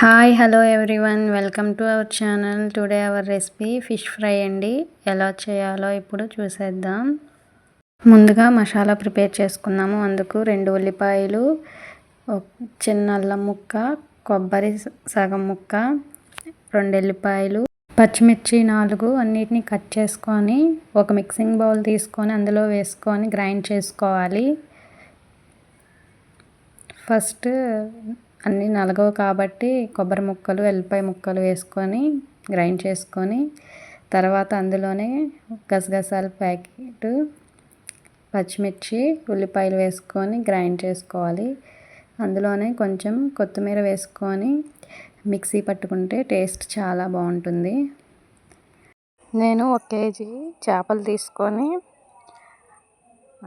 Hi hello everyone welcome to our channel today our recipe fish fry అండి. ఎలా చేయాలో ఇప్పుడు చూసేద్దాం. ముందుగా మసాలా ప్రిపేర్ చేసుకున్నాము. అందుకు రెండు ఉల్లిపాయలు చిన్న అల్లం ముక్క కొబ్బరి సగం ముక్క రెండు ఎల్లిపాయలు పచ్చిమిర్చి నాలుగు అన్నిటిని కట్ చేసుకొని ఒక మిక్సింగ్ బౌల్ తీసుకొని అందులో వేసుకొని గ్రైండ్ చేసుకోవాలి. ఫస్ట్ అన్నీ నలగవు కాబట్టి కొబ్బరి ముక్కలు ఎల్లిపాయ ముక్కలు వేసుకొని గ్రైండ్ చేసుకొని తర్వాత అందులోనే గసగసాల ప్యాకెట్ పచ్చిమిర్చి ఉల్లిపాయలు వేసుకొని గ్రైండ్ చేసుకోవాలి. అందులోనే కొంచెం కొత్తిమీర వేసుకొని మిక్సీ పట్టుకుంటే టేస్ట్ చాలా బాగుంటుంది. నేను ఒక కేజీ చేపలు తీసుకొని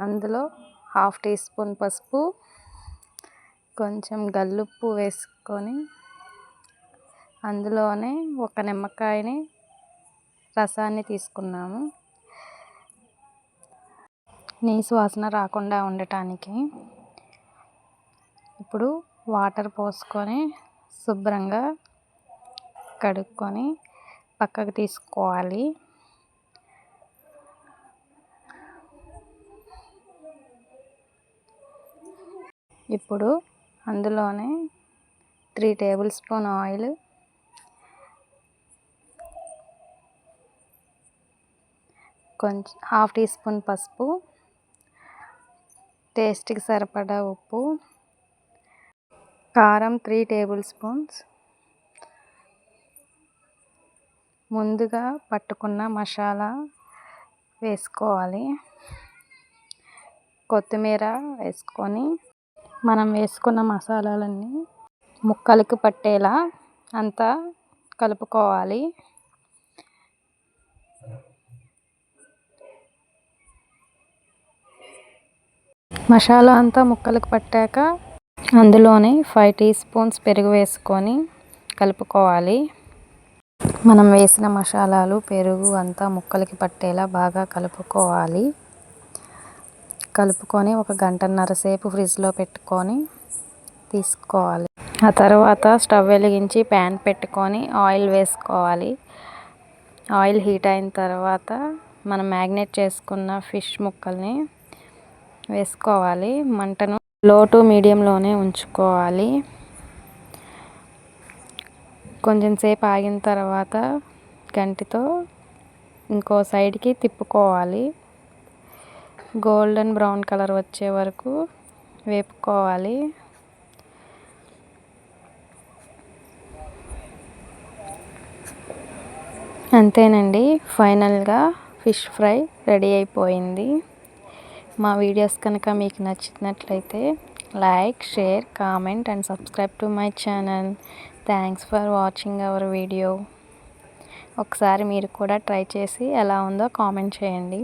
అందులో హాఫ్ టీ స్పూన్ పసుపు కొంచెం గల్లుప్పు వేసుకొని అందులోనే ఒక నిమ్మకాయని రసాన్ని తీసుకున్నాము. నీసు వాసన రాకుండా ఉండటానికి ఇప్పుడు వాటర్ పోసుకొని శుభ్రంగా కడుక్కొని పక్కకు తీసుకోవాలి. ఇప్పుడు అందులోనే త్రీ టేబుల్ స్పూన్ ఆయిల్ కొంచెం హాఫ్ టీ స్పూన్ పసుపు టేస్ట్కి సరిపడా ఉప్పు కారం త్రీ టేబుల్ స్పూన్స్ ముందుగా పట్టుకున్న మసాలా వేసుకోవాలి. కొత్తిమీర వేసుకొని మనం వేసుకున్న మసాలాలన్నీ ముక్కలకు పట్టేలా అంతా కలుపుకోవాలి. మసాలా అంతా ముక్కలకు పట్టాక అందులోనే ఫైవ్ టీ స్పూన్స్ పెరుగు వేసుకొని కలుపుకోవాలి. మనం వేసిన మసాలాలు పెరుగు అంతా ముక్కలకి పట్టేలా బాగా కలుపుకోవాలి. కలుపుకొని ఒక గంటన్నర సేపు ఫ్రిడ్జ్లో పెట్టుకొని తీసుకోవాలి. ఆ తర్వాత స్టవ్ వెలిగించి ప్యాన్ పెట్టుకొని ఆయిల్ వేసుకోవాలి. ఆయిల్ హీట్ అయిన తర్వాత మనం మ్యాగ్నేట్ చేసుకున్న ఫిష్ ముక్కల్ని వేసుకోవాలి. మంటను లో టు మీడియంలోనే ఉంచుకోవాలి. కొంచెం సేపు ఆగిన తర్వాత గంటితో ఇంకో సైడ్కి తిప్పుకోవాలి. గోల్డెన్ బ్రౌన్ కలర్ వచ్చే వరకు వేపుకోవాలి. అంతేనండి ఫైనల్గా ఫిష్ ఫ్రై రెడీ అయిపోయింది. మా వీడియోస్ కనుక మీకు నచ్చినట్లయితే like share comment and subscribe to my channel. Thanks for watching our video. ఒకసారి మీరు కూడా ట్రై చేసి ఎలా ఉందో కామెంట్ చేయండి.